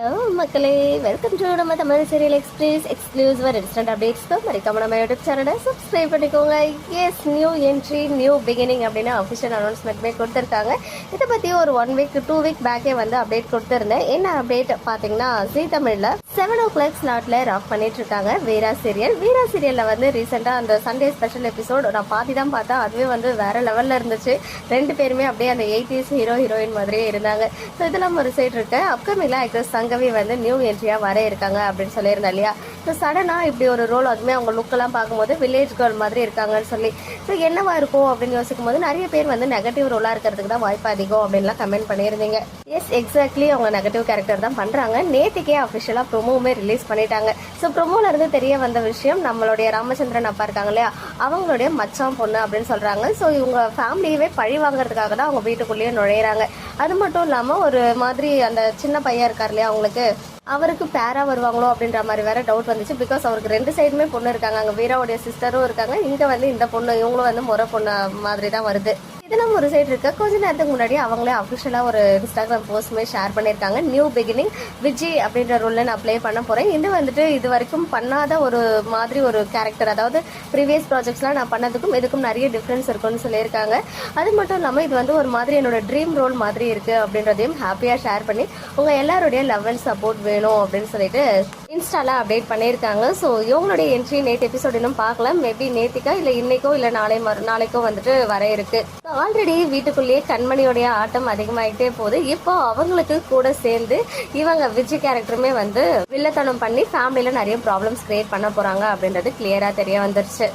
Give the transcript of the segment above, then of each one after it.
Hello மக்களே welcome to நம்ம Tamil serial express exclusive instant அப்டேட்ஸ்க்கு மறக்காம நம்ம யூடியூப் சேனலை சப்ஸ்கிரைப் பண்ணிக்கோங்க. Yes new entry new beginning அப்படின்னு அஃபிஷியல் அனௌன்ஸ்மெண்ட்மே கொடுத்துருக்காங்க. இதை பற்றி ஒரு ஒன் வீக் டூ வீக் பேக்கே வந்து அப்டேட் கொடுத்துருந்தேன். என்ன அப்டேட் பார்த்தீங்கன்னா ஜி தமிழில் செவன் ஓ கிளாக் ஸ்லாட்டில் ராக் பண்ணிட்டு இருக்காங்க வீரா சீரியல் வீரா சீரியலில் வந்து ரீசெண்டாக அந்த சண்டே ஸ்பெஷல் எபிசோட் நான் பாதி தான் பார்த்தா அதுவே வந்து வேற லெவலில் இருந்துச்சு. ரெண்டு பேருமே அப்படியே அந்த எயிட்டிஸ் ஹீரோ ஹீரோயின் மாதிரியே இருந்தாங்க. ஸோ இதெல்லாம் ஒரு சைடு இருக்கு. அப்கமிங்ல ஆக்ட்ரஸ் சங்கவி வந்து நியூ என்ட்ரியாக வர இருக்காங்க அப்படின்னு சொல்லியிருந்தேன் இல்லையா? ஸோ சடனாக இப்படி ஒரு ரோல் அதுவுமே அவங்க லுக்கெல்லாம் பார்க்கும்போது வில்லேஜ் கேர்ள் மாதிரி இருக்காங்கன்னு சொல்லி. ஸோ என்னவா இருக்கும் அப்படின்னு யோசிக்கும் போது நிறைய பேர் வந்து நெகட்டிவ் ரோலாக இருக்கிறதுக்கு தான் வாய்ப்பு அதிகம் அப்படின்லாம் கமெண்ட் பண்ணியிருந்தீங்க. எஸ் எக்ஸாக்ட்லி அவங்க நெகட்டிவ் கேரக்டர் தான் பண்ணுறாங்க நேற்றுக்கே அஃபிஷியலாக ப்ரொமோவுமே ரிலீஸ் பண்ணிட்டாங்க. ஸோ ப்ரொமோலேருந்து தெரிய வந்த விஷயம் நம்மளுடைய ராமச்சந்திரன் அப்பா இருக்காங்க இல்லையா? அவங்களுடைய மச்சான் பொண்ணு அப்படின்னு சொல்கிறாங்க ஸோ இவங்க ஃபேமிலியவே பழி வாங்குறதுக்காக தான் அவங்க வீட்டுக்குள்ளேயே நுழையிறாங்க. அது மட்டும் இல்லாமல் ஒரு மாதிரி அந்த சின்ன பையன் இருக்கார் இல்லையா அவங்களுக்கு? அவருக்கு பேரா வருவாங்களோ அப்படின்ற மாதிரி வேற டவுட் வந்துச்சு. பிகாஸ் அவருக்கு ரெண்டு சைடுமே பொண்ணு இருக்காங்க. அங்கே வீராவுடைய சிஸ்டரும் இருக்காங்க. இங்கே வந்து இந்த பொண்ணு இவங்களும் வந்து முறை பொண்ணு மாதிரி தான் வருது. இதெல்லாம் ஒரு சைடு இருக்க. கொஞ்ச நேரத்துக்கு முன்னாடி அவங்களே அஃபிஷியலாக ஒரு இன்ஸ்டாகிராம் போஸ்ட்மே ஷேர் பண்ணியிருக்காங்க. நியூ பிகினிங் விஜய் அப்படின்ற ரோலில் நான் ப்ளே பண்ண போகிறேன் இது வந்துட்டு இது வரைக்கும் பண்ணாத ஒரு மாதிரி ஒரு கேரக்டர் அதாவது ப்ரீவியஸ் ப்ராஜெக்ட்ஸ்லாம் நான் பண்ணதுக்கும் இதுக்கும் நிறைய டிஃப்ரென்ஸ் இருக்குன்னு சொல்லியிருக்காங்க. அது மட்டும் இல்லாமல் இது வந்து ஒரு மாதிரி என்னோட ட்ரீம் ரோல் மாதிரி இருக்குது அப்படின்றதையும் ஹாப்பியாக ஷேர் பண்ணி உங்கள் எல்லாருடைய லெவல் சப்போர்ட் வேணும் அப்படின்னு சொல்லிட்டு இன்ஸ்டாவில் அப்டேட் பண்ணியிருக்காங்க ஸோ இவங்களுடைய என்ட்ரி நேற்று எபிசோட் இன்னும் பார்க்கல. மேபி நேத்திக்கா இல்லை இன்னைக்கோ இல்லை நாளை மறு நாளைக்கோ வந்துட்டு வர இருக்கு. ஆல்ரெடி வீட்டுக்குள்ளேயே கண்மணியோடைய ஆட்டம் அதிகமாயிட்டே போகுது. இப்போ அவங்களுக்கு கூட சேர்ந்து இவங்க விஜய் கேரக்டருமே வந்து வில்லத்தனம் பண்ணி ஃபேமிலியில் நிறைய ப்ராப்ளம்ஸ் கிரியேட் பண்ண போகிறாங்க அப்படின்றது கிளியராக தெரிய வந்துருச்சு.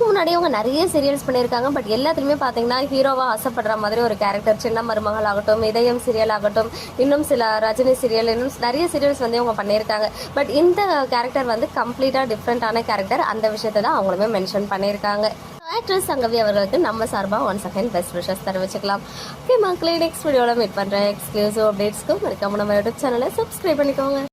இதுக்கு முன்னாடி அவங்க நிறைய சீரியல்ஸ் பண்ணியிருக்காங்க பட் எல்லாத்துலேயுமே பார்த்தீங்கன்னா ஹீரோவா ஆசைப்படுற மாதிரி ஒரு கேரக்டர் சின்ன மருமகள் ஆகட்டும் இதயம் சீரியல் ஆகட்டும் இன்னும் சில ரஜினி சீரியல் இன்னும் நிறைய சீரியல்ஸ் வந்து அவங்க பண்ணியிருக்காங்க. பட் இந்த கேரக்டர் வந்து கம்ப்ளீட்டாக டிஃப்ரெண்ட்டான கேரக்டர் அந்த விஷயத்தை தான் அவங்களுமே மென்ஷன் பண்ணியிருக்காங்க. ஆக்ட்ரஸ் சங்கவி அவர்களுக்கு நம்ம சார்பாக ஒன் செகண்ட் பெஸ்ட் விஷஸ் தெரிவிச்சுக்கலாம். ஓகே மக்களே நெக்ஸ்ட் வீடியோவில் மீட் பண்ணுறேன் எக்ஸ்க்ளூசிவ் அப்டேட்ஸ்க்கும் மறக்காம நம்ம யூடியூப் சேனலை சப்ஸ்கிரைப் பண்ணிக்கோங்க.